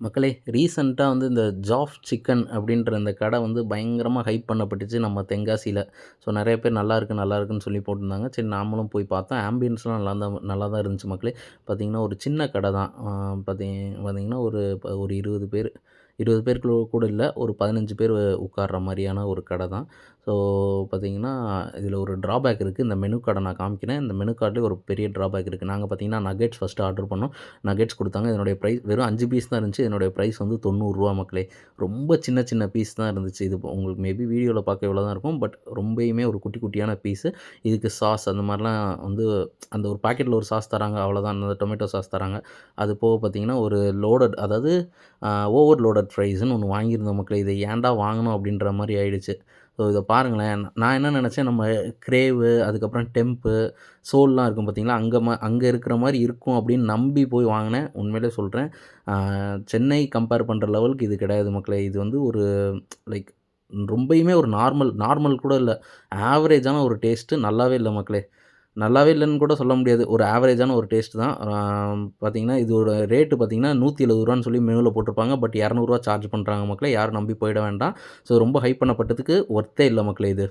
மக்களே ரீசண்டாக வந்து இந்த ஜாஃப் சிக்கன் அப்படின்ற இந்த கடை வந்து பயங்கரமாக ஹைப் பண்ணப்பட்டுச்சு நம்ம தென்காசியில். ஸோ நிறைய பேர் நல்லா நல்லாயிருக்குன்னு நல்லா இருக்குன்னு சொல்லி போட்டிருந்தாங்க. சரி நாமளும் போய் பார்த்தோம். ஆம்பியன்ஸ்லாம் நல்லா தான் நல்லா தான் இருந்துச்சு மக்களே. பார்த்திங்கன்னா ஒரு சின்ன கடை தான். பார்த்தீங்க பார்த்திங்கன்னா ஒரு ப- ஒரு இருபது பேர் இருபது பேருக்கு கூட இல்லை ஒரு பதினஞ்சு பேர் உட்கார்ற மாதிரியான ஒரு கடை தான். ஸோ பார்த்தீங்கன்னா இதில் ஒரு ட்ராபேக் இருக்குது இந்த மெனு கார்டை நான் காமிக்கிறேன். இந்த மெனு கார்டில் ஒரு பெரிய ட்ராபேக் இருக்குது நாங்கள் பார்த்தீங்கன்னா நகெட்ஸ் ஃபஸ்ட்டு ஆர்டர் பண்ணோம். நகெட்ஸ் கொடுத்தாங்க. இதனுடைய ப்ரைஸ் வெறும் அஞ்சு பீஸ் தான் இருந்துச்சு. இதனுடைய ப்ரைஸ் வந்து தொண்ணூறுரூவா மக்களே. ரொம்ப சின்ன சின்ன பீஸ் தான் இருந்துச்சு. இது உங்களுக்கு மேபி வீடியோவில் பார்க்க இவ்வளோ தான் இருக்கும். பட் ரொம்பயுமே ஒரு குட்டி குட்டியான பீஸு இதுக்கு சாஸ் அந்த மாதிரிலாம் வந்து அந்த ஒரு பாக்கெட்டில் ஒரு சாஸ் தராங்க. அவ்வளோதான் அந்த டொமேட்டோ சாஸ் தராங்க. அது போக பார்த்தீங்கன்னா ஒரு லோடட் அதாவது ஓவர் லோடட் ஃப்ரைஸ்னு ஒன்று வாங்கியிருந்தோம் மக்களே. இதை ஏன்டா வாங்கணும் அப்படின்ற மாதிரி ஆயிடுச்சு. ஸோ இதை பாருங்களேன். நான் என்ன நினச்சேன்? நம்ம கிரேவு அதுக்கப்புறம் டெம்ப்பு சோல்லாம் இருக்கும் பார்த்தீங்களா அங்கே ம அங்கே இருக்கிற மாதிரி இருக்கும் அப்படின்னு நம்பி போய் வாங்கினேன். உண்மையிலே சொல்கிறேன் சென்னை கம்பேர் பண்ணுற லெவலுக்கு இது கிடையாது மக்களே. இது வந்து ஒரு லைக் ரொம்பயுமே ஒரு நார்மல் நார்மல் கூட இல்லை. ஆவரேஜான ஒரு டேஸ்ட்டு நல்லாவே இல்லை மக்களே. நல்லாவே இல்லைன்னு கூட சொல்ல முடியாது. ஒரு ஆவரேஜான ஒரு டேஸ்ட் தான். பார்த்திங்கன்னா பார்த்தீங்கன்னா இதோட ரேட்டு பார்த்தீங்கன்னா நூற்றி எழுபது ரூபான்னு சொல்லி மெனுவில் போட்டிருப்பாங்க. பட் இரநூறுவா சார்ஜ் பண்ணுறாங்க மக்களே. யாரும் நம்பி போயிட வேண்டாம். ஸோ ரொம்ப ஹைப் பண்ணப்பட்டதுக்கு ஒர்த்தே இல்லை மக்களே இது.